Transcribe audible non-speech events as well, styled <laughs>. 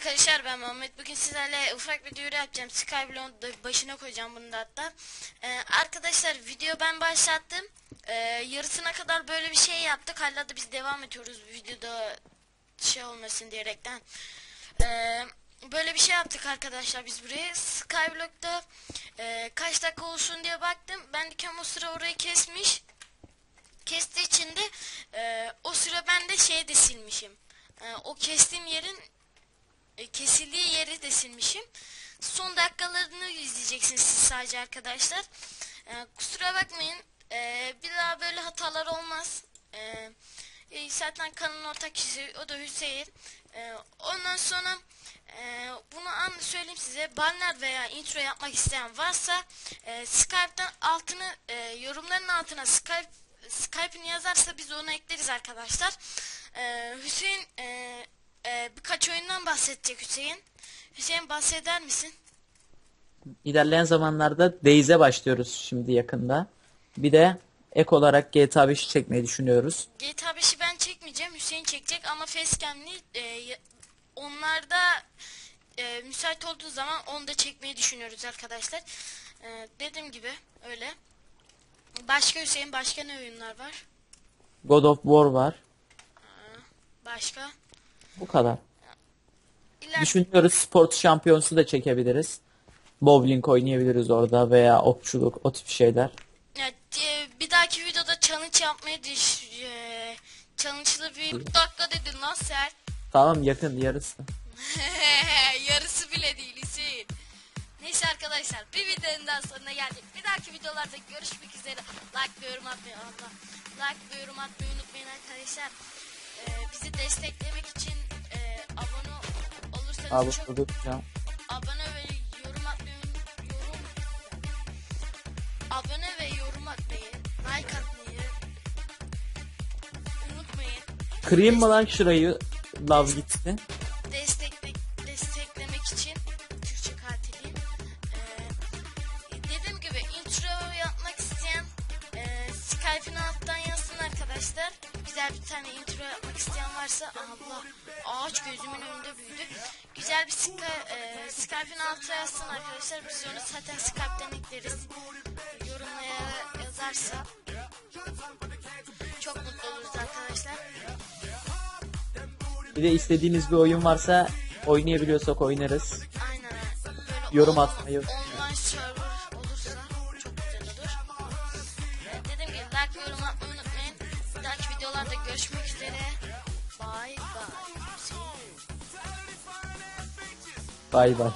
arkadaşlar ben Muhammed. Bugün sizlerle ufak bir duyuru yapacağım. Skyblock'un başına koyacağım bunu da hatta. Ee, arkadaşlar video ben başlattım. Ee, yarısına kadar böyle bir şey yaptık. Hala da biz devam ediyoruz videoda şey olmasın diyerekten. Ee, böyle bir şey yaptık arkadaşlar biz buraya. Skyblock'ta e, kaç dakika olsun diye baktım. Ben de o sıra orayı kesmiş. Kestiği için de e, o sıra ben de şey de silmişim. E, o kestiğim yerin e, kesildiği yeri de silmişim. Son dakikalarını izleyeceksiniz siz sadece arkadaşlar. E, kusura bakmayın. E, bir daha böyle hatalar olmaz. E, e, zaten kanalın ortak kişisi o da Hüseyin. E, ondan sonra e, bunu an söyleyeyim size. Banner veya intro yapmak isteyen varsa e, Skype'dan altını e, yorumların altına Skype Skype'ini yazarsa biz onu ekleriz arkadaşlar. E, Hüseyin e, e, birkaç oyundan bahsedecek Hüseyin. Hüseyin bahseder misin? İlerleyen zamanlarda Days'e başlıyoruz şimdi yakında. Bir de ek olarak GTA 5'i çekmeyi düşünüyoruz. GTA 5'i ben çekmeyeceğim. Hüseyin çekecek ama Facecam'li e, onlarda e, müsait olduğu zaman onu da çekmeyi düşünüyoruz arkadaşlar. E, dediğim gibi öyle. Başka Hüseyin başka ne oyunlar var? God of War var. Bu kadar. İler Düşünüyoruz sport şampiyonsu da çekebiliriz. Bowling oynayabiliriz orada veya okçuluk o tip şeyler. Ya, e, bir dahaki videoda challenge yapmayı düş... E, challenge'lı bir dakika dedin lan sen. Tamam yakın yarısı. <laughs> Yarısı bile değil Hüseyin. Neyse arkadaşlar bir videonun daha sonuna geldik. Bir dahaki videolarda görüşmek üzere. Like ve yorum atmayı Allah. Like ve yorum atmayı unutmayın arkadaşlar. Ee, bizi desteklemek için Abi çok buldukça. abone ve yorum atmayı yorum abone ve yorum atmayı like atmayı unutmayın. Kırayım mı lan şurayı? Lav gitsin. destekle, desteklemek için Türkçe katiliyim. Ee, dediğim gibi intro yapmak isteyen e, Skype'in alttan yazsın arkadaşlar. Güzel bir tane intro yapmak isteyen varsa Allah ağaç gözümün önünde büyüdü. Güzel bir Sky, e, Skype'in altına yazsın arkadaşlar. Biz onu zaten Skype'den ekleriz. Yorumlara yazarsa çok mutlu oluruz arkadaşlar. Bir de istediğiniz bir oyun varsa oynayabiliyorsak oynarız. Aynen. Böyle Yorum atmayı- Online server Dahaki videolarda görüşmek üzere. Bye bye. Bay bay.